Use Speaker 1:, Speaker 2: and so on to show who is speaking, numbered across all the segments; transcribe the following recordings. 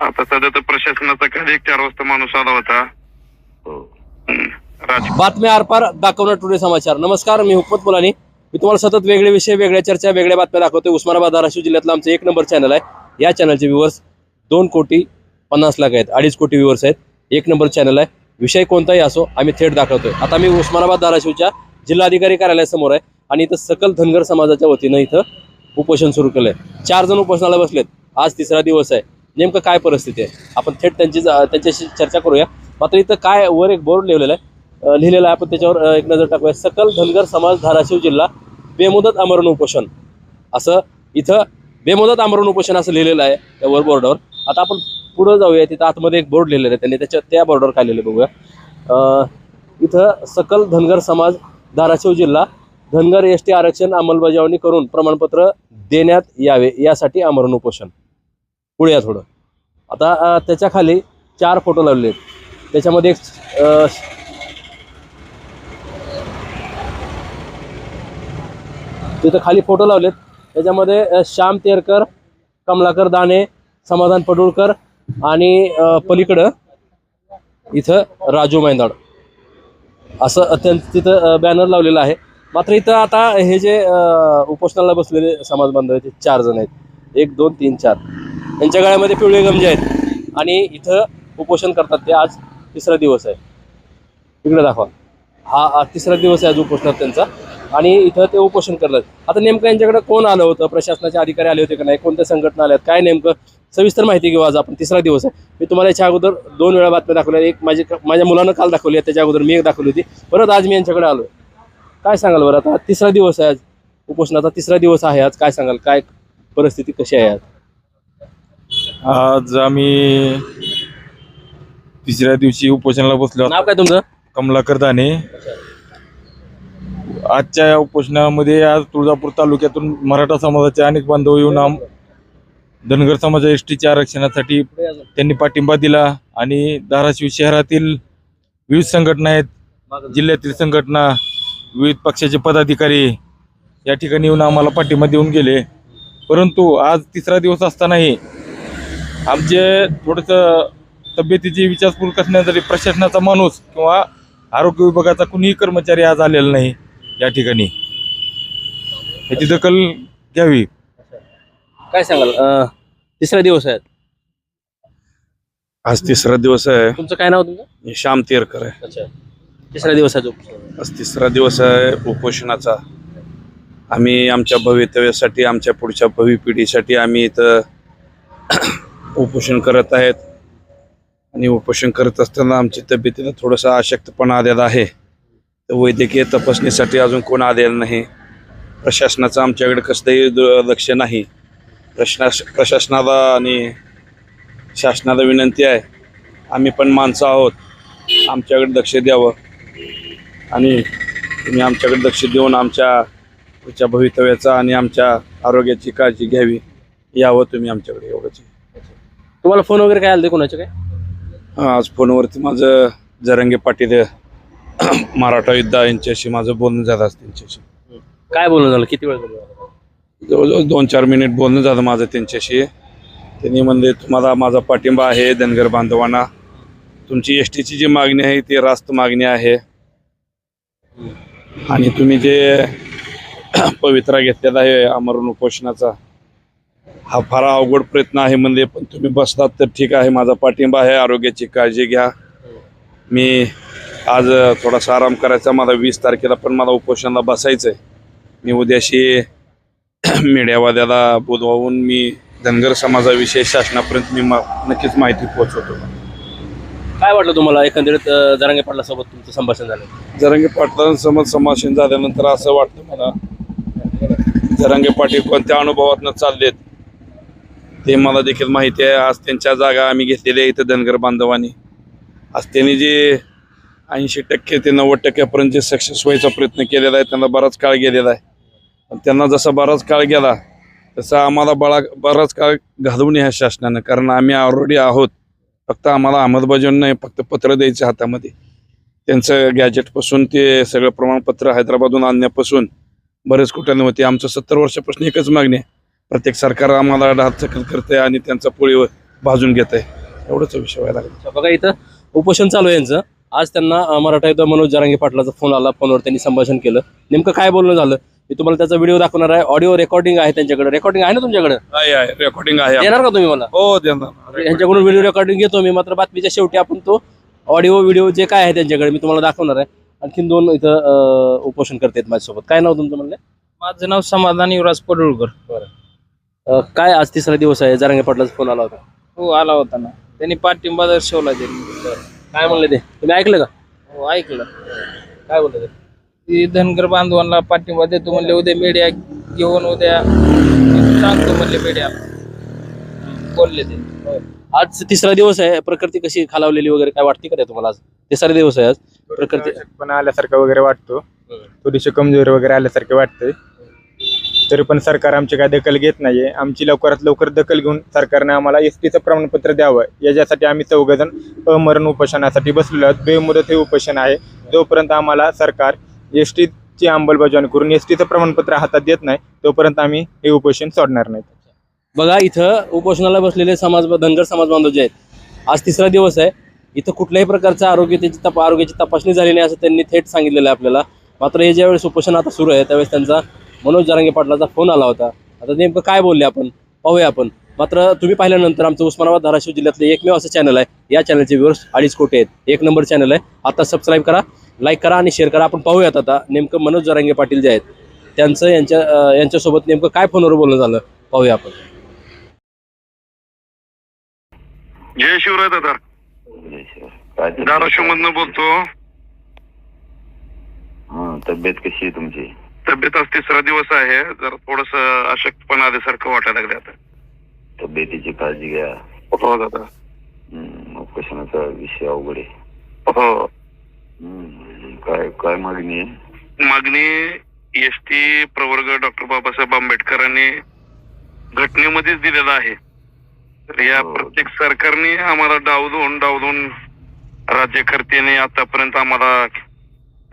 Speaker 1: आता सध्या तर प्रशासनाचा कधी एक चार वाजता माणूस आला होता. हम्म. राज
Speaker 2: बातम्या आरपार दाखवणार टुडे समाचार. नमस्कार मी हुकमत मुलानी. मी तुम्हाला सतत वेगळे विषय वेगळ्या चर्चा वेगळ्या बातम्या दाखवतोय. उस्मानाबाद धाराशिव जिल्ह्यातलं आमचं एक नंबर चॅनल आहे. या चॅनलचे व्ह्युअर्स दोन कोटी पन्नास लाख आहेत. अडीच कोटी व्ह्युअर्स आहेत. एक नंबर चॅनल आहे. विषय कोणताही असो आम्ही थेट दाखवतोय. आता मी उस्मानाबाद धाराशिवच्या जिल्हाधिकारी कार्यालयासमोर आहे आणि इथं सकल धनगर समाजाच्या वतीनं इथं उपोषण सुरू केलंय. चार जण उपोषणाला बसलेत. आज तिसरा दिवस आहे. नेमकं काय परिस्थिती आहे? आपण थेट त्यांची त्यांच्याशी चर्चा करूया. मात्र इथं काय वर एक बोर्ड लिहिलेला आहे. लिहिलेलं आहे आपण त्याच्यावर एक नजर टाकूया. सकल धनगर समाज धाराशिव जिल्हा बेमुदत आमरण उपोषण. असं इथं बेमुदत आमरण उपोषण असं लिहिलेलं आहे त्या वर बोर्डावर. आता आपण पुढं जाऊया. तिथं आतमध्ये एक बोर्ड लिहिलेलं आहे. त्यांनी त्याच्या त्या बोर्डवर काय लिहिलं बघूया. इथं सकल धनगर समाज धाराशिव जिल्हा धनगर एस टी आरक्षण अंमलबजावणी करून प्रमाणपत्र देण्यात यावे. यासाठी आमरण उपोषण. पुढे या थोडं. आता त्याच्याखाली त्याच्याखाली चार फोटो लावले आहेत. त्याच्यामध्ये एक तिथं खाली फोटो लावलेत. त्याच्यामध्ये श्याम तेरकर कमलाकर दाणे समाधान पडुळकर आणि पलीकडं इथं राजू मैंदाड. असं अत्यंत तिथं बॅनर लावलेलं आहे. मात्र इथं आता हे जे उपोषणाला बसलेले समाज बांधव आहेत ते चार जण आहेत. एक दोन तीन चार. त्यांच्या गळ्यामध्ये पिवळे गमजे आहेत. आणि इथं उपोषण करतात ते. आज तिसरा दिवस आहे. इकडे दाखवा. हा तिसरा दिवस आहे आज उपोषणात त्यांचा. आणि इथं ते उपोषण करतात. आता नेमकं यांच्याकडे कोण आलं होतं? प्रशासनाचे अधिकारी आले होते का नाही? कोणत्या संघटना आल्यात? काय नेमकं? सविस्तर माहिती घेऊ आज आपण. तिसरा दिवस आहे. मी तुम्हाला याच्या अगोदर दोन वेळा बातम्या दाखवल्या. एक माझी माझ्या मुलानं काल दाखवली आहे. त्याच्या अगोदर मी एक दाखवली होती. परत आज मी यांच्याकडे आलो काय सांगाल बरं? आता तिसरा दिवस आहे आज. उपोषणाचा तिसरा दिवस आहे आज. काय सांगाल? काय परिस्थिती कशी आहे आज?
Speaker 3: आज आम्ही तिसऱ्या दिवशी उपोषणाला बसलो.
Speaker 2: नाव काय तुमचं?
Speaker 3: कमलाकर दाने. आजच्या या उपोषणामध्ये आज तुळजापूर तालुक्यातून मराठा समाजाचे अनेक बांधव येऊन आम धनगर समाज एस टीच्या आरक्षणासाठी त्यांनी पाठिंबा दिला आणि धाराशिव शहरातील विविध संघटना आहेत जिल्ह्यातील संघटना विविध पक्षाचे पदाधिकारी या ठिकाणी येऊन आम्हाला पाठिंबा देऊन गेले. परंतु आज तिसरा दिवस असतानाही आमचे थोडंसं तब्येतीची विचारपूर करण्यासाठी प्रशासनाचा माणूस किंवा आरोग्य विभागाचा कुणीही कर्मचारी आज आलेला नाही या ठिकाणी. ह्याची दखल घ्यावी.
Speaker 2: काय सांगाल? अं, तिसरा दिवस आहे.
Speaker 4: आज तिसरा दिवस आहे.
Speaker 2: तुमचं काय नाव तुमचं?
Speaker 4: मी श्याम तेरकर आहे.
Speaker 2: अच्छा. तिसरा दिवस आहे
Speaker 4: आज तिसरा दिवस आहे उपोषणाचा. आम्ही आमच्या भवितव्यासाठी आमच्या पुढच्या भावी पिढीसाठी आम्ही इथं उपोषण करत आहेत. आणि उपोषण करत असताना आमची तब्येतीनं थोडासा अशक्तपणा आलेला आहे. तर वैद्यकीय तपासणीसाठी अजून कोण आलेलं नाही. प्रशासनाचं आमच्याकडे कसलंही लक्ष नाही. प्रशास प्रशासनाला आणि शासनाला विनंती आहे. आम्ही पण माणसं आहोत. आमच्याकडे लक्ष द्यावं. आणि तुम्ही आमच्याकडे लक्ष देऊन आमच्या पुढच्या भवितव्याचा आणि आमच्या आरोग्याची काळजी घ्यावी. यावं तुम्ही आमच्याकडे एवढंच.
Speaker 2: तुम्हाला फोन वगैरे काय आले कोणाचे काय?
Speaker 4: हा, आज फोनवरती माझं जरंगे पाटील मराठा युद्धा यांच्याशी माझं बोलणं झालं आज त्यांच्याशी.
Speaker 2: काय बोलणं झालं? किती वेळ बोलणं
Speaker 4: जवळजवळ दोन चार मिनिट बोलणं झालं माझं त्यांच्याशी. त्यांनी म्हणले तुम्हाला माझा पाठिंबा आहे धनगर बांधवांना. तुमची एस टीची जी मागणी आहे ती रास्त मागणी आहे. आणि तुम्ही जे पवित्रा घेतलेला आहे आमरण उपोषणाचा हा फार अवघड प्रयत्न आहे म्हणजे पण तुम्ही बसलात तर ठीक आहे माझा पाठिंबा आहे आरोग्याची काळजी घ्या. मी आज थोडासा आराम करायचा मला वीस तारखेला पण मला उपोषणाला बसायचं आहे मी उद्याशी मीडियावाल्याला बोलवून मी धनगर समाजाविषयी शासनापर्यंत मी मा- नक्कीच माहिती पोहोचवतो.
Speaker 2: काय वाटलं तुम्हाला एकंदरीत जरांगे पाटला सोबत तुमचं संभाषण झालं?
Speaker 4: जरांगे पाटलांसमोर संभाषण झाल्यानंतर असं वाटतं मला जरांगे पाटील कोणत्या अनुभवातनं चाललेत ते मला देखील माहिती आहे. आज त्यांच्या जागा आम्ही घेतलेल्या इथं धनगर बांधवांनी. आज त्यांनी जे ऐंशी टक्के ते नव्वद टक्क्यापर्यंत जे सक्सेस व्हायचा प्रयत्न केलेला आहे त्यांना बराच काळ गेलेला आहे. पण त्यांना जसा बराच काळ गेला तसा आम्हाला बळा बराच काळ घालवून ह्या शासनानं. कारण आम्ही ऑलरेडी आहोत. फक्त आम्हाला अंमलबजावणी नाही फक्त पत्र द्यायचं हातामध्ये. त्यांचं गॅजेटपासून ते सगळं प्रमाणपत्र हैदराबादहून आणण्यापासून बरेच कुठं होते आमचं सत्तर वर्षापासून एकच मागणी आहे. प्रत्येक सरकार आम्हाला हात चकल करते आणि त्यांचा पोळीवर भाजून घेत आहे एवढंच विषय व्हायला लागला.
Speaker 2: अच्छा, बघा इथं उपोषण चालू आहे यांचं. आज त्यांना मराठा युद्ध मनोज जरांगे पाटलाचा फोन आला फोनवर त्यांनी संभाषण केलं. नेमकं काय बोलणं झालं? मी तुम्हाला त्याचा व्हिडिओ दाखवणार आहे. ऑडिओ रेकॉर्डिंग आहे त्यांच्याकडे. रेकॉर्डिंग आहे ना तुमच्याकडे?
Speaker 4: रेकॉर्डिंग आहे.
Speaker 2: देणार का तुम्ही मला?
Speaker 4: हो देणार.
Speaker 2: यांच्याकडून व्हिडिओ रेकॉर्डिंग घेतो मी. मात्र बातमीच्या शेवटी आपण तो ऑडिओ व्हिडिओ जे काय आहे त्यांच्याकडे मी तुम्हाला दाखवणार आहे. आणखीन दोन इथं उपोषण करतात माझ्यासोबत. काय नाव तुमचं म्हणलं?
Speaker 5: माझं नाव समाधान युवराज पडुळकर.
Speaker 2: अं, काय आज तिसरा दिवस आहे? जरांगे पाटलाचा फोन आला होता.
Speaker 5: हो आला होता ना. त्यांनी पाठिंबा दर्शवला त्यांनी
Speaker 2: काय म्हणले ते? तुम्ही ऐकलं का?
Speaker 5: हो ऐकलं.
Speaker 2: काय बोलले ते?
Speaker 5: ती धनगर बांधवांना पाठिंबा देतो म्हणले उद्या मीडिया घेऊन उद्या सांगतो म्हणले मीडिया बोलले ते.
Speaker 2: आज तिसरा दिवस आहे. प्रकृती कशी खालावलेली वगैरे काय वाटते का ते तुम्हाला आज? तिसरा दिवस आहे आज. प्रकृती
Speaker 6: पण आल्यासारखं वगैरे वाटतो. थोडीशी कमजोरी वगैरे आल्यासारखे वाटते. तरी पण सरकार आमची काय दखल घेत नाहीये. आमची लवकरात लवकर दखल घेऊन सरकारने आम्हाला एस टीचं प्रमाणपत्र द्यावं. याच्यासाठी आम्ही चौघजण अमरण उपोषणासाठी बसलेलो आहोत. बेमुदत हे उपोषण आहे. जोपर्यंत आम्हाला सरकार एस टीची अंमलबजावणी करून एस टीचं प्रमाणपत्र हातात देत नाही तोपर्यंत आम्ही हे उपोषण सोडणार नाही.
Speaker 2: बघा इथं उपोषणाला बसलेले समाज धनगर समाज बांधव जे आहेत आज तिसरा दिवस आहे. इथं कुठल्याही प्रकारच्या आरोग्याची तप आरोग्याची तपासणी झाली नाही असं त्यांनी थेट सांगितलेलं आहे आपल्याला. मात्र हे ज्यावेळेस उपोषण आता सुरू आहे त्यावेळेस त्यांचा मनोज जरांगे पाटलाचा फोन आला होता. आता नेमकं काय बोलले आपण? पाहूया आपण. मात्र तुम्ही पाहिल्यानंतर आमचं उस्मानाबाद धाराशिव जिल्ह्यातलं एकमेव असं चॅनल आहे. या चॅनलचे व्ह्यूअर्स अडीच कोटी आहेत. एक नंबर चॅनल आहे. आता सबस्क्राईब करा लाईक करा आणि शेअर करा. आपण पाहूयात आता नेमकं मनोज जरांगे पाटील जे आहेत त्यांचं यांच्या यांच्यासोबत नेमकं काय फोनवर बोलणं झालं? पाहूया आपण.
Speaker 1: जय शिवराय दादा. धाराशिव मधनं बोलतो.
Speaker 7: तब्येत कशी आहे तुमची?
Speaker 1: तब्येत आज तिसरा दिवस आहे. जरा थोडस अशक्तपणा आल्यासारखं वाटायला लागले आता.
Speaker 7: तब्येतीची काळजी घ्या.
Speaker 1: हो दादा.
Speaker 7: हम्म, विषय अवघड आहे.
Speaker 1: हो.
Speaker 7: हम्म, काय काय मागणी आहे?
Speaker 1: मागणी एस टी प्रवर्ग डॉक्टर बाबासाहेब आंबेडकरांनी घटनेमध्येच दिलेला आहे. तर या
Speaker 7: हो.
Speaker 1: प्रत्येक सरकारने आम्हाला डावलून डावलून राज्यकर्त्याने आतापर्यंत आम्हाला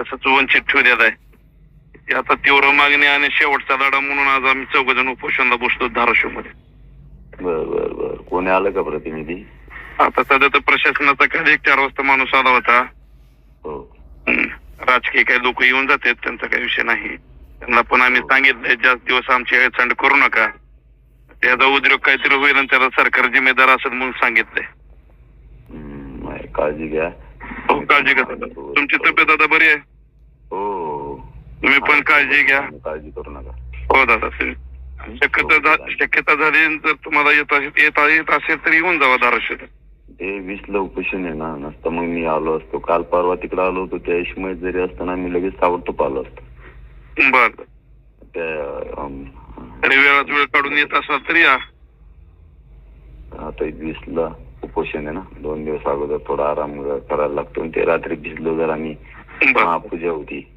Speaker 1: तसंच वंचित ठेवलेलं आहे. आता तीव्र मागणी आणि शेवटचा लढा म्हणून आज आम्ही चौघजण उपोषणाला बसतो धाराशिवमध्ये
Speaker 7: बर बर बर. कोणी आलं का प्रतिनिधी?
Speaker 1: आता सध्या तर प्रशासनाचा काही एक चार वाजता माणूस आला होता.
Speaker 7: हो.
Speaker 1: हम्म. राजकीय काही लोक येऊन जातात त्यांचा काही विषय नाही. त्यांना पण आम्ही सांगितलंय जास्त दिवस आमची हेळसांड करू नका. त्याचा उद्योग काहीतरी होईल आणि त्याला सरकार जिम्मेदार असेल म्हणून सांगितलंय.
Speaker 7: हम्म, नाही, काळजी घ्या.
Speaker 1: हो काळजी घ्या. तुमची तब्येत आता बरी आहे?
Speaker 7: हो
Speaker 1: तुम्ही पण काळजी घ्या.
Speaker 7: काळजी करू नका.
Speaker 1: हो दादा शक्यता झा- शक्यता झाली जर तुम्हाला येत येत येत असेल तर येऊन जावा धाराशिव.
Speaker 7: ते वीसला उपोषण आहे ना नसतं मग मी आलो असतो. काल परवा तिकडे आलो होतो त्या इशमय जरी असताना मी लगेच ताबडतोब आलो असतो.
Speaker 1: बर.
Speaker 7: त्या
Speaker 1: तरी वेळात वेळ काढून येत असाल तर या.
Speaker 7: आता वीसला उपोषण आहे ना दोन दिवस अगोदर थोडा आराम करायला लागतो. ते रात्री भिजलो जर आम्ही महापूजा होती.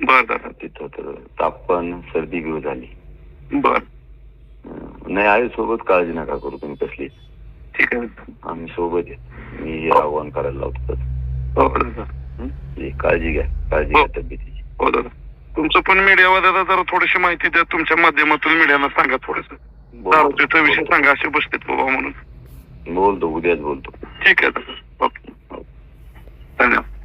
Speaker 1: बर दादा
Speaker 7: तिथं तर तापण सर्दी घेऊ झाली.
Speaker 1: बर.
Speaker 7: नाही आहे सोबत काळजी नका करू तुम्ही कसली.
Speaker 1: ठीक आहे.
Speaker 7: आम्ही सोबत आहे. मी हे आव्हान करायला लावतो
Speaker 1: हो दादा
Speaker 7: हं? हे काळजी घ्या. काळजी
Speaker 1: हो.
Speaker 7: घ्या तब्येतीची.
Speaker 1: हो दादा. तुमचं पण मीडियावर दादा जरा थोडीशी माहिती द्या. तुमच्या माध्यमातून मीडियाला सांगा थोडस. विषय सांगा. असे बसतेत बाबा म्हणून.
Speaker 7: बोलतो उद्याच बोलतो.
Speaker 1: ठीक आहे दादा. ओके. धन्यवाद.